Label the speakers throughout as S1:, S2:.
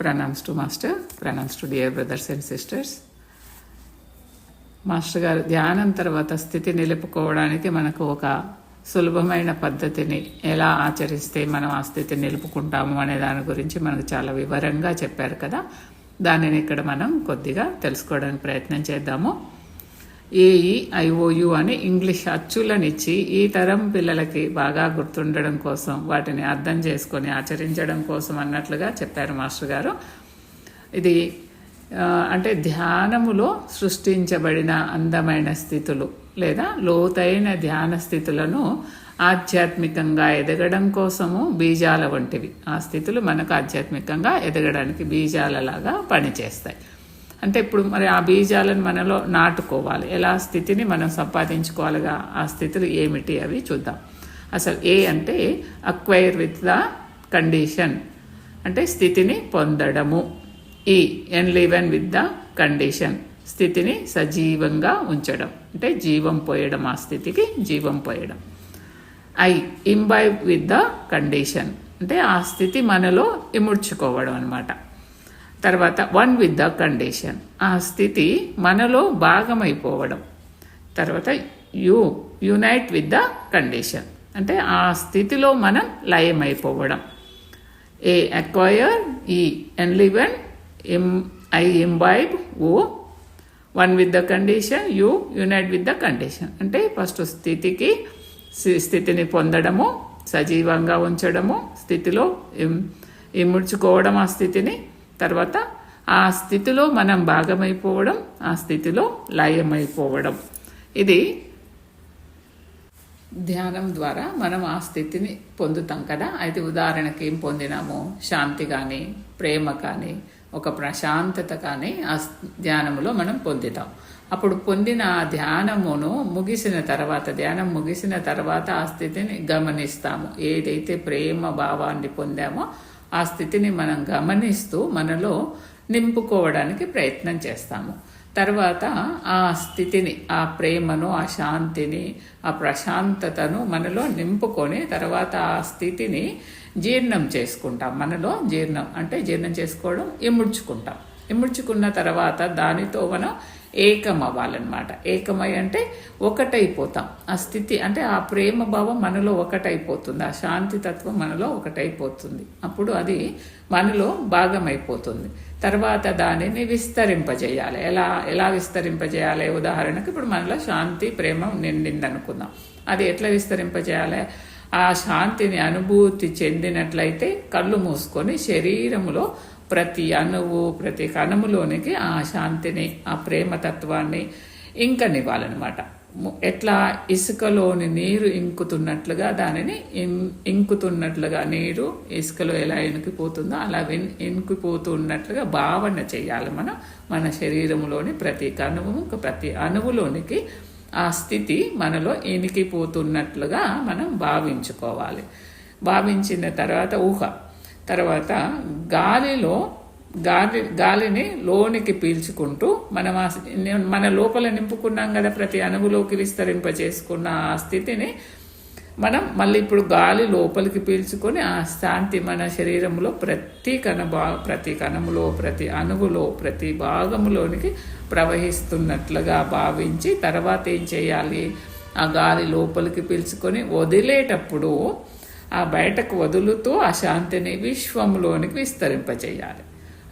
S1: Pranams to master pranams to dear brothers and sisters. Master గారు ధ్యానం తర్వాత స్థితి నిలుపుకోవడానికి మనకు ఒక సులభమైన పద్ధతిని ఎలా ఆచరిస్తే మనం ఆ స్థితి నిలుపుకుంటాము అనే దాని గురించి మనకు చాలా వివరంగా చెప్పారు కదా. దానిని ఇక్కడ మనం కొద్దిగా తెలుసుకోవడానికి ప్రయత్నం చేద్దాము. ఏఈఐఓయు అని ఇంగ్లీష్ అచ్చులనిచ్చి ఈ తరం పిల్లలకి బాగా గుర్తుండడం కోసం వాటిని అర్థం చేసుకొని ఆచరించడం కోసం అన్నట్లుగా చెప్పారు మాస్టర్ గారు. ఇది అంటే ధ్యానములో సృష్టించబడిన అందమైన స్థితులు లేదా లోతైన ధ్యాన స్థితులను ఆధ్యాత్మికంగా ఎదగడం కోసము బీజాల వంటివి. ఆ స్థితులు మనకు ఆధ్యాత్మికంగా ఎదగడానికి బీజాలలాగా పనిచేస్తాయి. అంటే ఇప్పుడు మరి ఆ బీజాలను మనలో నాటుకోవాలి. ఎలా స్థితిని మనం సంపాదించుకోవాలిగా? ఆ స్థితులు ఏమిటి? అవి చూద్దాం. అసలు ఏ అంటే అక్వైర్ విత్ ద కండిషన్ అంటే స్థితిని పొందడము. ఈ ఎన్లీవెన్ విత్ ద కండిషన్ స్థితిని సజీవంగా ఉంచడం. అంటే జీవం పోయడం. ఆ స్థితికి జీవం పోయడం. I imbibe with the condition అంటే ఆ స్థితి మనలో ఇముడ్చుకోవడం అనమాట తర్వాత వన్ విత్ ద కండిషన్. ఆ స్థితి మనలో భాగమైపోవడం. తర్వాత you unite with the condition. అంటే ఆ స్థితిలో మనం లయమైపోవడం. A acquire E enliven um I imbibe O one with the condition you unite with the condition అంటే ఫస్ట్ స్థితికి స్థితిని పొందడము సజీవంగా ఉంచడము స్థితిలో ఇముడ్చుకోవడం ఆ స్థితిని తర్వాత ఆ స్థితిలో మనం భాగమైపోవడం ఆ స్థితిలో లయమైపోవడం. ఇది ధ్యానం ద్వారా మనం ఆ స్థితిని పొందుతాం కదా. అయితే ఉదాహరణకి ఏం పొందినాము? శాంతి కానీ ప్రేమ కానీ ఒక ప్రశాంతత కానీ ఆ స్- ధ్యానములో మనం పొందుతాం. అప్పుడు పొందిన ఆ ధ్యానమును ముగిసిన తర్వాత ధ్యానం ముగిసిన తర్వాత ఆ స్థితిని గమనిస్తాము. ఏదైతే ప్రేమ భావాన్ని పొందామో ఆ స్థితిని మనం గమనిస్తూ మనలో నింపుకోవడానికి ప్రయత్నం చేస్తాము. తర్వాత ఆ స్థితిని ఆ ప్రేమను ఆ శాంతిని ఆ ప్రశాంతతను మనలో నింపుకొని తర్వాత ఆ స్థితిని జీర్ణం చేసుకుంటాం. మనలో జీర్ణం అంటే జీర్ణం చేసుకోవడం ఇముడ్చుకుంటాం. ఇముడ్చుకున్న తర్వాత దానితో మనం ఏకం అవ్వాలన్నమాట ఏకమై అంటే ఒకటైపోతాం. ఆ స్థితి అంటే ఆ ప్రేమ భావం మనలో ఒకటైపోతుంది. ఆ శాంతి తత్వం మనలో ఒకటైపోతుంది. అప్పుడు అది మనలో భాగమైపోతుంది. తర్వాత దానిని విస్తరింపజేయాలి. ఎలా ఎలా విస్తరింపజేయాలి? ఉదాహరణకు ఇప్పుడు మనలో శాంతి ప్రేమ నిండిందనుకుందాం. అది ఎట్లా విస్తరింపజేయాలి? ఆ శాంతిని అనుభూతి చెందినట్లయితే కళ్ళు మూసుకొని శరీరంలో ప్రతి అణువు ప్రతి కణములోనికి ఆ శాంతిని ఆ ప్రేమతత్వాన్ని ఇంకనివ్వాలన్నమాట ము- ఎట్లా ఇసుకలోని నీరు ఇంకుతున్నట్లుగా దానిని ఇంకుతున్నట్లుగా నీరు ఇసుకలో ఎలా ఇనుకిపోతుందో అలా విన్- ఇనుకిపోతున్నట్లుగా భావన చేయాలి మనం. మన శరీరంలోని ప్రతి కణువు ప్రతి అణువులోనికి ఆ స్థితి మనలో ఇనికిపోతున్నట్లుగా మనం భావించుకోవాలి. భావించిన తర్వాత ఊహ. తర్వాత గాలిలో గాలి గాలిని లోనికి పీల్చుకుంటూ మనం ఆ మన లోపల నింపుకున్నాం కదా ప్రతి అణువులోకి విస్తరింప చేసుకున్న ఆ స్థితిని మనం మళ్ళీ ఇప్పుడు గాలి లోపలికి పీల్చుకొని ఆ శాంతి మన శరీరంలో ప్రతి కణ భా ప్రతి కణములో ప్రతి అణువులో ప్రతి భాగములోనికి ప్రవహిస్తున్నట్లుగా భావించి తర్వాత ఏం చేయాలి? ఆ గాలి లోపలికి పీల్చుకొని వదిలేటప్పుడు ఆ బయటకు వదులుతూ ఆ శాంతిని విశ్వంలోనికి విస్తరింపచేయాలి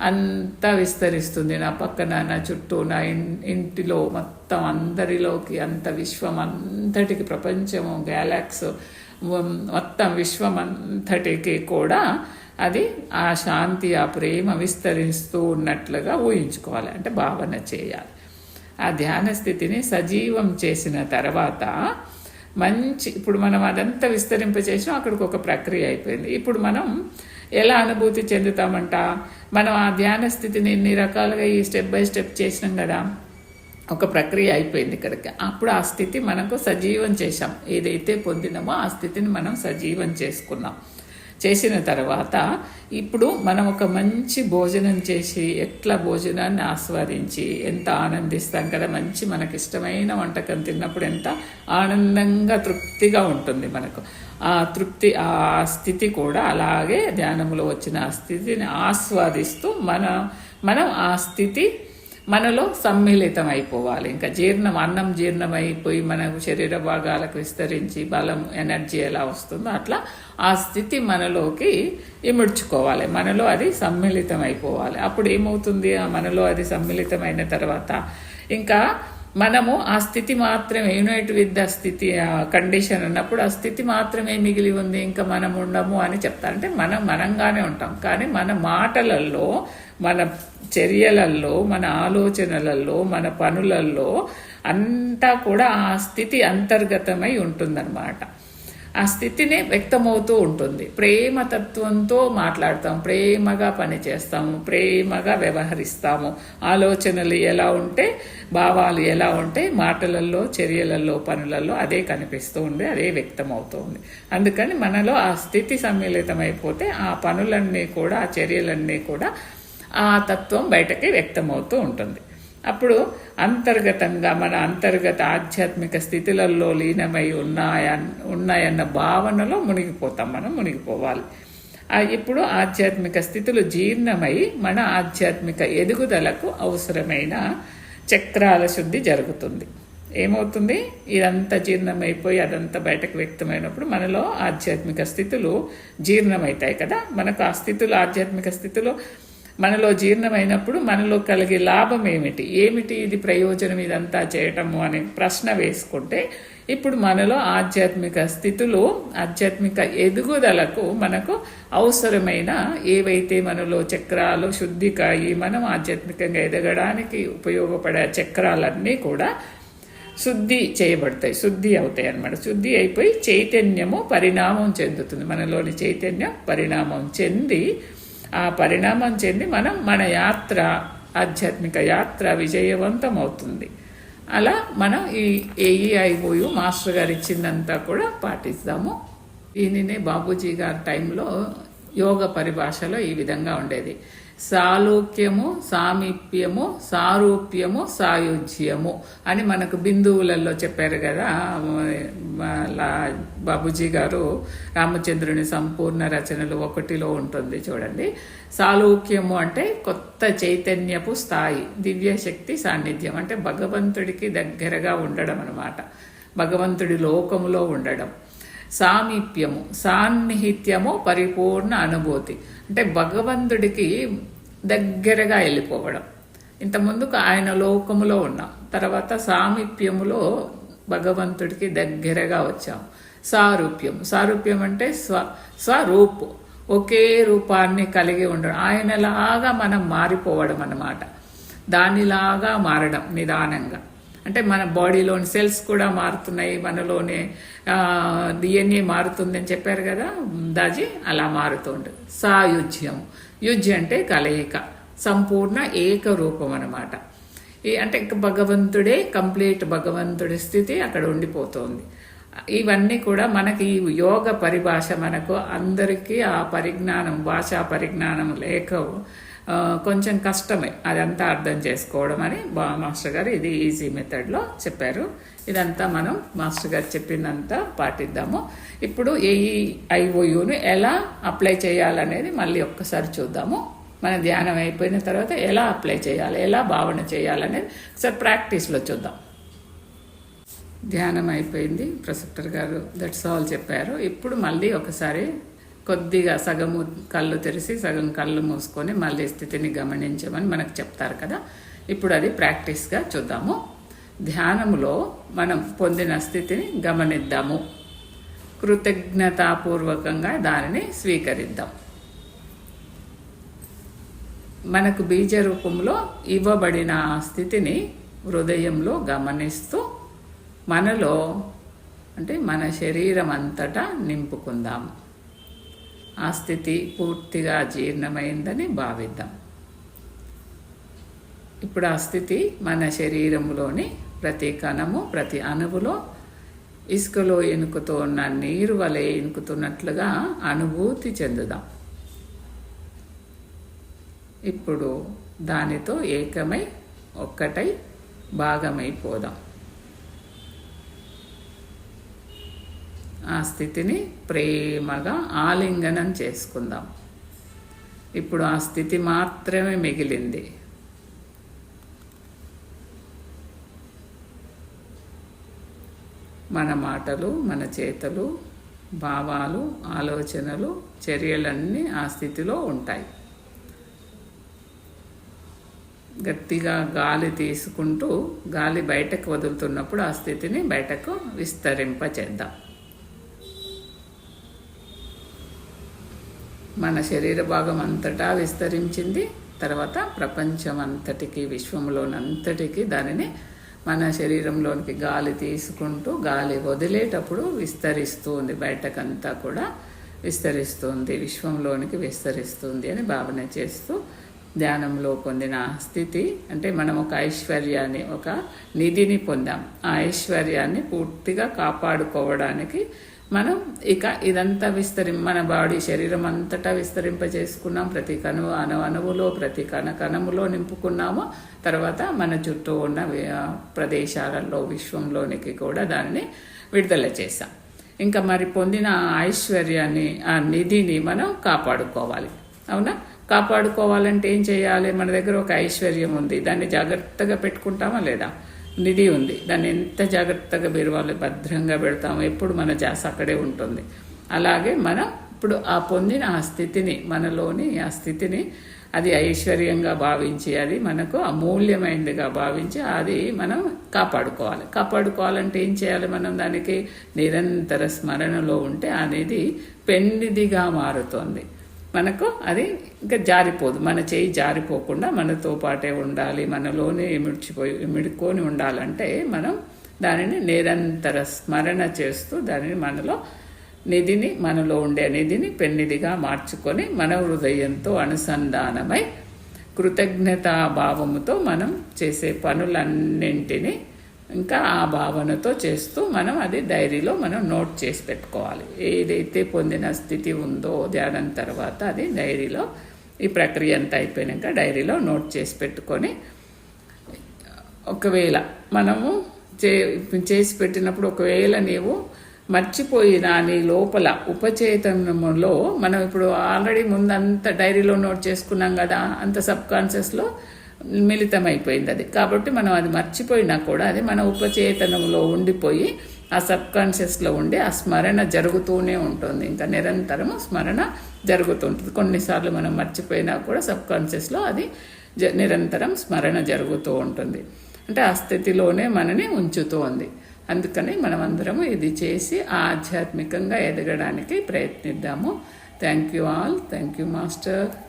S1: అంతా విస్తరిస్తుంది నా పక్కన నా చుట్టూ నా ఇన్- ఇంటిలో మొత్తం అందరిలోకి అంత విశ్వం అంతటికి ప్రపంచము గ్యాలాక్స్ మొత్తం విశ్వం అంతటికి కూడా అది ఆ శాంతి ఆ ప్రేమ విస్తరిస్తూ ఉన్నట్లుగా ఊహించుకోవాలి. అంటే భావన చేయాలి. ఆ ధ్యాన స్థితిని సజీవం చేసిన తర్వాత మంచి ఇప్పుడు మనం అదంతా విస్తరింపజేసాం అక్కడికి ఒక ప్రక్రియ అయిపోయింది. ఇప్పుడు మనం ఎలా అనుభూతి చెందుతామంట? మనం ఆ ధ్యాన స్థితిని ఎన్ని రకాలుగా ఈ స్టెప్ బై స్టెప్ చేసినాం కదా? ఒక ప్రక్రియ అయిపోయింది ఇక్కడికి. అప్పుడు ఆ స్థితి మనకు సజీవం చేశాం. ఏదైతే పొందినామో ఆ స్థితిని మనం సజీవం చేసుకున్నాం. చేసిన తర్వాత ఇప్పుడు మనం ఒక మంచి భోజనం చేసి ఎట్లా భోజనాన్ని ఆస్వాదించి ఎంత ఆనందిస్తాం కదా మంచి మనకి ఇష్టమైన వంటకం తిన్నప్పుడు ఎంత ఆనందంగా తృప్తిగా ఉంటుంది మనకు. ఆ తృప్తి ఆ స్థితి కూడా అలాగే ధ్యానంలో వచ్చిన ఆ స్థితిని ఆస్వాదిస్తూ మన మనం ఆ స్థితి మనలో సమ్మిళితం అయిపోవాలి ఇంకా జీర్ణం అన్నం జీర్ణమైపోయి మనకు శరీర భాగాలకు విస్తరించి బలం ఎనర్జీ ఎలా వస్తుందో అట్లా ఆ స్థితి మనలోకి ఇముడ్చుకోవాలి. మనలో అది సమ్మిళితం అయిపోవాలి అప్పుడు ఏమవుతుంది? ఆ మనలో అది సమ్మిళితమైన తర్వాత ఇంకా మనము ఆ స్థితి మాత్రమే యునైట్ విత్ ద స్థితి కండిషన్ అన్నప్పుడు ఆ స్థితి మాత్రమే మిగిలి ఉంది ఇంకా మనం ఉండము అని చెప్తా అంటే మనం మనంగానే ఉంటాం. కానీ మన మాటలలో మన చర్యలలో మన ఆలోచనలలో మన పనులలో అంతా కూడా ఆ స్థితి అంతర్గతమై ఉంటుందన్నమాట. ఆ స్థితిని వ్యక్తమవుతూ ఉంటుంది. ప్రేమ తత్వంతో మాట్లాడతాం ప్రేమగా పనిచేస్తాము ప్రేమగా వ్యవహరిస్తాము. ఆలోచనలు ఎలా ఉంటే భావాలు ఎలా ఉంటే మాటలలో చర్యలలో పనులలో అదే కనిపిస్తూ ఉంది అదే వ్యక్తమవుతూ ఉంది అందుకని మనలో ఆ స్థితి సమ్మిళితమైపోతే ఆ పనులన్నీ కూడా ఆ చర్యలన్నీ కూడా ఆ తత్వం బయటకి వ్యక్తమవుతూ ఉంటుంది. అప్పుడు అంతర్గతంగా మన అంతర్గత ఆధ్యాత్మిక స్థితులలో లీనమై ఉన్నాయ ఉన్నాయన్న భావనలో మునిగిపోతాం మనం మునిగిపోవాలి. ఇప్పుడు ఆధ్యాత్మిక స్థితులు జీర్ణమై మన ఆధ్యాత్మిక ఎదుగుదలకు అవసరమైన చక్రాల శుద్ధి జరుగుతుంది. ఏమవుతుంది? ఇదంతా జీర్ణమైపోయి అదంతా బయటకు వ్యక్తమైనప్పుడు మనలో ఆధ్యాత్మిక స్థితులు జీర్ణమవుతాయి కదా. మనకు ఆ స్థితులు ఆధ్యాత్మిక స్థితిలో మనలో జీర్ణమైనప్పుడు మనలో కలిగే లాభం ఏమిటి? ఏమిటి ఇది ప్రయోజనం ఇదంతా చేయటము అనే ప్రశ్న వేసుకుంటే ఇప్పుడు మనలో ఆధ్యాత్మిక స్థితులు ఆధ్యాత్మిక ఎదుగుదలకు మనకు అవసరమైన ఏవైతే మనలో చక్రాలు శుద్ధికాయి మనం ఆధ్యాత్మికంగా ఎదగడానికి ఉపయోగపడే చక్రాలన్నీ కూడా శుద్ధి చేయబడతాయి. శుద్ధి అవుతాయి అన్నమాట. శుద్ధి అయిపోయి చైతన్యము పరిణామం చెందుతుంది. మనలోని చైతన్యం పరిణామం చెంది ఆ పరిణామం చెంది మనం మన యాత్ర ఆధ్యాత్మిక యాత్ర విజయవంతం అవుతుంది అలా మనం ఈ ఏఈఐఓయు మాస్టర్ గారు ఇచ్చిందంతా కూడా పాటిస్తాము. దీనినే బాబూజీ గారి టైంలో యోగ పరిభాషలో ఈ విధంగా ఉండేది. సాలోక్యము సామీప్యము సారూప్యము సాయుజ్యము అని మనకు బిందువులలో చెప్పారు కదా. బాబుజీ గారు రామచంద్రుని సంపూర్ణ రచనలు ఒకటిలో ఉంటుంది చూడండి. సాలోక్యము అంటే కొత్త చైతన్యపు స్థాయి దివ్యశక్తి సాన్నిధ్యం. అంటే భగవంతుడికి దగ్గరగా ఉండడం అనమాట భగవంతుడి లోకములో ఉండడం. సామీప్యము సాన్నిహిత్యము పరిపూర్ణ అనుభూతి. అంటే భగవంతుడికి దగ్గరగా వెళ్ళిపోవడం. ఇంతకుముందుకు ఆయన లోకములో ఉన్నాం. తర్వాత సామీప్యములో భగవంతుడికి దగ్గరగా వచ్చాం. సారూప్యం సారూప్యం అంటే స్వ స్వరూపు. ఒకే రూపాన్ని కలిగి ఉండడం. ఆయనలాగా మనం మారిపోవడం అన్నమాట. దానిలాగా మారడం నిదానంగా. అంటే మన బాడీలోని సెల్స్ కూడా మారుతున్నాయి మనలోనే డిఎన్ఏ మారుతుంది అని చెప్పారు కదా దాజీ? అలా మారుతుండు సాయుజ్యం యుజ్య అంటే కలయిక. సంపూర్ణ ఏకరూపం అనమాట అంటే భగవంతుడే కంప్లీట్ భగవంతుడి స్థితి అక్కడ ఉండిపోతుంది. ఇవన్నీ కూడా మనకి ఈ యోగ పరిభాష మనకు అందరికీ ఆ పరిజ్ఞానం భాషా పరిజ్ఞానం లేక కొంచెం కష్టమే అదంతా అర్థం చేసుకోవడం అని బా మాస్టర్ గారు ఇది ఈజీ మెథడ్లో చెప్పారు. ఇదంతా మనం మాస్టర్ గారు చెప్పిందంతా పాటిద్దాము. ఇప్పుడు ఏఈఐఓయును ఎలా అప్లై చేయాలనేది మళ్ళీ ఒక్కసారి చూద్దాము. మన ధ్యానం అయిపోయిన తర్వాత ఎలా అప్లై చేయాలి ఎలా భావన చేయాలనేది ఒకసారి ప్రాక్టీస్లో చూద్దాం. ధ్యానం అయిపోయింది ప్రొసెక్టర్ గారు దట్స్ ఆల్ చెప్పారు. ఇప్పుడు మళ్ళీ ఒకసారి కొద్దిగా సగము కళ్ళు తెరిచి సగం కళ్ళు మూసుకొని మళ్ళీ స్థితిని గమనించమని మనకు చెప్తారు కదా. ఇప్పుడు అది ప్రాక్టీస్గా చూద్దాము. ధ్యానములో మనం పొందిన స్థితిని గమనిద్దాము. కృతజ్ఞతాపూర్వకంగా దానిని స్వీకరిద్దాం. మనకు బీజ రూపంలో ఇవ్వబడిన ఆ స్థితిని హృదయంలో గమనిస్తూ మనలో అంటే మన శరీరం అంతటా నింపుకుందాము. ఆ స్థితి పూర్తిగా జీర్ణమైందని భావిద్దాం. ఇప్పుడు ఆ స్థితి మన శరీరంలోని ప్రతి కణము ప్రతి అణువులో ఇసుకలో ఎనుకుతున్న నీరు వలె ఇనుకుతున్నట్లుగా అనుభూతి చెందుదాం. ఇప్పుడు దానితో ఏకమై ఒక్కటై భాగమైపోదాం. ఆ స్థితిని ప్రేమగా ఆలింగనం చేసుకుందాం. ఇప్పుడు ఆ స్థితి మాత్రమే మిగిలింది. మన మాటలు మన చేతలు భావాలు ఆలోచనలు చర్యలన్నీ ఆ స్థితిలో ఉంటాయి. గట్టిగా గాలి తీసుకుంటూ గాలి బయటకు వదులుతున్నప్పుడు ఆ స్థితిని బయటకు విస్తరింపచేద్దాం. మన శరీర భాగం అంతటా విస్తరించింది. తర్వాత ప్రపంచం అంతటికి విశ్వంలోనంతటికి దానిని మన శరీరంలోనికి గాలి తీసుకుంటూ గాలి వదిలేటప్పుడు విస్తరిస్తుంది. బయటకంతా కూడా విస్తరిస్తుంది. విశ్వంలోనికి విస్తరిస్తుంది అని భావన చేస్తూ ధ్యానంలో పొందిన స్థితి అంటే మనం ఒక ఐశ్వర్యాన్ని ఒక నిధిని పొందాం. ఆ ఐశ్వర్యాన్ని పూర్తిగా కాపాడుకోవడానికి మనం ఇక ఇదంతా విస్తరి మన బాడీ శరీరం అంతటా విస్తరింప చేసుకున్నాం ప్రతి కను అణు అణువులో ప్రతి కణ కణములో నింపుకున్నాము. తర్వాత మన చుట్టూ ఉన్న ప్రదేశాలలో విశ్వంలోనికి కూడా దానిని విడుదల చేశాం. ఇంకా మరి పొందిన ఐశ్వర్యాన్ని ఆ నిధిని మనం కాపాడుకోవాలి. అవునా? కాపాడుకోవాలంటే ఏం చేయాలి? మన దగ్గర ఒక ఐశ్వర్యం ఉంది. దాన్ని జాగ్రత్తగా పెట్టుకుంటామా లేదా? నిధి ఉంది. దాన్ని ఎంత జాగ్రత్తగా బీరువాళ్ళు భద్రంగా పెడతామో ఎప్పుడు మన జాస అక్కడే ఉంటుంది. అలాగే మనం ఇప్పుడు ఆ పొందిన ఆ స్థితిని మనలోని ఆ స్థితిని అది ఐశ్వర్యంగా భావించి అది మనకు అమూల్యమైనదిగా భావించి అది మనం కాపాడుకోవాలి. కాపాడుకోవాలంటే ఏం చేయాలి మనం దానికి? నిరంతర స్మరణలో ఉంటే అనేది పెన్నిదిగా మారుతోంది. మనకు అది ఇంకా జారిపోదు. మన చేయి జారిపోకుండా మనతో పాటే ఉండాలి. మనలోనే ఇమిడ్చిపోయి ఇమిడుకొని ఉండాలంటే మనం దానిని నిరంతర స్మరణ చేస్తూ దానిని మనలో నిధిని మనలో ఉండే నిధిని పెన్నిధిగా మార్చుకొని మన హృదయంతో అనుసంధానమై కృతజ్ఞతా భావముతో మనం చేసే పనులన్నింటినీ ఇంకా ఆ భావనతో చేస్తూ మనం అది డైరీలో మనం నోట్ చేసి పెట్టుకోవాలి. ఏదైతే పొందిన స్థితి ఉందో ధ్యానం తర్వాత అది డైరీలో ఈ ప్రక్రియ అంతా అయిపోయాక డైరీలో నోట్ చేసి పెట్టుకొని ఒకవేళ మనము చే చేసి పెట్టినప్పుడు ఒకవేళ నీవు మర్చిపోయినా నీ లోపల ఉపచేతనంలో మనం ఇప్పుడు ఆల్రెడీ ముందంతా డైరీలో నోట్ చేసుకున్నాం కదా అంత సబ్ కాన్షియస్లో మిళితమైపోయింది అది. కాబట్టి మనం అది మర్చిపోయినా కూడా అది మన ఉపచేతనంలో ఉండిపోయి ఆ సబ్ కాన్షియస్లో ఉండి ఆ స్మరణ జరుగుతూనే ఉంటుంది. ఇంకా నిరంతరము స్మరణ జరుగుతుంటుంది కొన్నిసార్లు మనం మర్చిపోయినా కూడా సబ్ కాన్షియస్లో అది నిరంతరం స్మరణ జరుగుతూ ఉంటుంది. అంటే ఆ స్థితిలోనే మనని ఉంచుతూ ఉంది. అందుకని మనం అందరము ఇది చేసి ఆధ్యాత్మికంగా ఎదగడానికి ప్రయత్నిద్దాము. Thank you all. Thank you master.